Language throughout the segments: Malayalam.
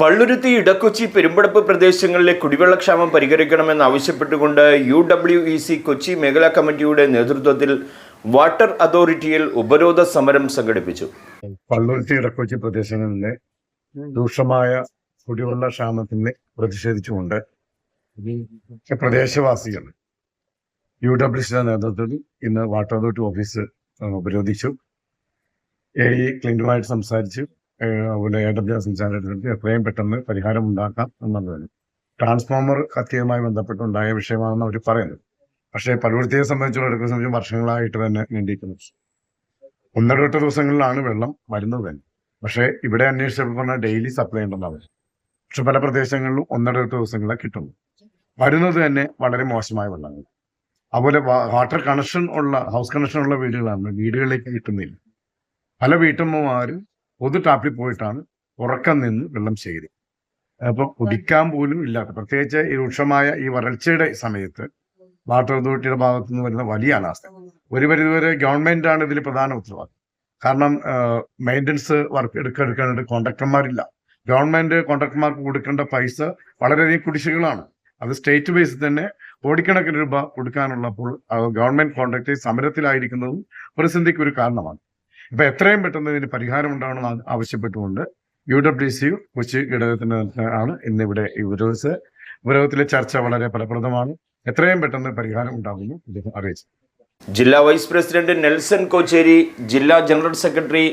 പള്ളുരുത്തി ഇടക്കൊച്ചി പെരുമ്പടപ്പ് പ്രദേശങ്ങളിലെ കുടിവെള്ളക്ഷാമം പരിഹരിക്കണമെന്ന് ആവശ്യപ്പെട്ടുകൊണ്ട് U W E C Kochi മേഖലാ കമ്മിറ്റിയുടെ നേതൃത്വത്തിൽ വാട്ടർ അതോറിറ്റിയിൽ ഉപരോധ സമരം സംഘടിപ്പിച്ചു. പള്ളുരുത്തി ഇടക്കൊച്ചി പ്രദേശങ്ങളിലെ രൂക്ഷമായ കുടിവെള്ള ക്ഷാമത്തിന് പ്രതിഷേധിച്ചുകൊണ്ട് പ്രദേശവാസികൾ യു ഡബ്ല്യു സിയുടെ നേതൃത്വത്തിൽ ഇന്ന് വാട്ടർ അതോറിറ്റി ഓഫീസ് ഉപരോധിച്ചു. എ ഇ ക്ലിന്റുമായിട്ട് സംസാരിച്ചു. അതുപോലെ എ ഡബ്ല്യു സംസാരിച്ചിട്ട് എത്രയും പെട്ടെന്ന് പരിഹാരം ഉണ്ടാക്കാം എന്നുള്ളതിന് ട്രാൻസ്ഫോമർ കത്തിയുമായി ബന്ധപ്പെട്ടുണ്ടായ വിഷയമാണെന്ന് അവർ പറയുന്നത് പക്ഷേ പലവൃത്തിയെ സംബന്ധിച്ചുള്ള എടുക്കുന്ന സംബന്ധിച്ച് വർഷങ്ങളായിട്ട് തന്നെ നീണ്ടിരിക്കുന്നു. ഒന്നരട്ട് ദിവസങ്ങളിലാണ് വെള്ളം വരുന്നത് തന്നെ. പക്ഷേ ഇവിടെ അന്വേഷിച്ചപ്പോൾ പറഞ്ഞാൽ ഡെയിലി സപ്ലൈ ഉണ്ടെന്നാണ്. പക്ഷെ പല പ്രദേശങ്ങളിലും ഒന്നര ദിവസങ്ങളെ കിട്ടുന്നു. വരുന്നത് തന്നെ വളരെ മോശമായ വെള്ളങ്ങൾ അതുപോലെ വാട്ടർ കണക്ഷൻ ഉള്ള ഹൗസ് കണക്ഷൻ ഉള്ള വീടുകളാണ്. വീടുകളിലേക്ക് കിട്ടുന്നില്ല. പല വീട്ടമ്മമാരും പൊതു ടാപ്പിൽ പോയിട്ടാണ് ഉറക്കം നിന്ന് വെള്ളം ശേഖരിക്കും അപ്പൊ കുടിക്കാൻ പോലും ഇല്ലാത്ത പ്രത്യേകിച്ച് ഈ രൂക്ഷമായ ഈ വരൾച്ചയുടെ സമയത്ത് വാട്ടർ അതോറിറ്റിയുടെ ഭാഗത്തു നിന്ന് വരുന്ന വലിയ അനാസ്ഥ. ഒരു പരിധിവരെ ഗവൺമെന്റ് ആണ് ഇതിൽ പ്രധാന ഉത്തരവാദിത്വം കാരണം മെയിന്റനൻസ് വർക്ക് എടുക്ക എടുക്കാനായിട്ട് കോൺട്രാക്ടർമാരില്ല ഗവൺമെന്റ് കോൺട്രാക്ടർമാർക്ക് കൊടുക്കേണ്ട പൈസ വളരെയധികം കുടിശ്ശികളാണ് അത് സ്റ്റേറ്റ് ബേസിൽ തന്നെ കോടിക്കണക്കിന് രൂപ കൊടുക്കാനുള്ളപ്പോൾ ഗവൺമെന്റ് കോൺട്രാക്ട് സമരത്തിലായിരിക്കുന്നതും പ്രതിസന്ധിക്ക് ഒരു കാരണമാണ്. ഇപ്പൊ എത്രയും പെട്ടെന്ന് ഇതിന് പരിഹാരം ഉണ്ടാവണമെന്ന് ആവശ്യപ്പെട്ടുകൊണ്ട് യു ഡബ്ല്യു സി കൊച്ചി ഘടകത്തിന് ആണ് ഇന്നിവിടെ ഈ ഉപരോധിച്ചത് ഉപരോധത്തിലെ ചർച്ച വളരെ ഫലപ്രദമാണ്. എത്രയും പെട്ടെന്ന് പരിഹാരം ഉണ്ടാകുമെന്ന് അദ്ദേഹം അറിയിച്ചു. ജില്ലാ വൈസ് പ്രസിഡന്റ് നെൽസൺ കോച്ചേരി ജില്ലാ ജനറൽ സെക്രട്ടറി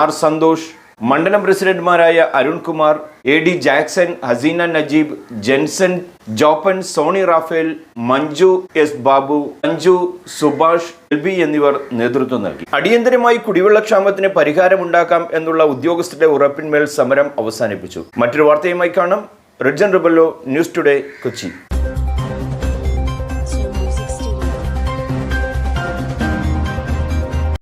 ആർ സന്തോഷ് മണ്ഡലം പ്രസിഡന്റുമാരായ Arunkumar A D Jackson Hasina Najeeb Jenson Joppan Sony Raphael Manju S Babu Manju Subhash Elby എന്നിവർ നേതൃത്വം നൽകി. അടിയന്തരമായി കുടിവെള്ളക്ഷാമത്തിന് പരിഹാരമുണ്ടാക്കാം എന്നുള്ള ഉദ്യോഗസ്ഥരുടെ ഉറപ്പിന്മേൽ സമരം അവസാനിപ്പിച്ചു. മറ്റൊരു വാർത്തയുമായി കാണാം. Rijan Rebello news today Kochi.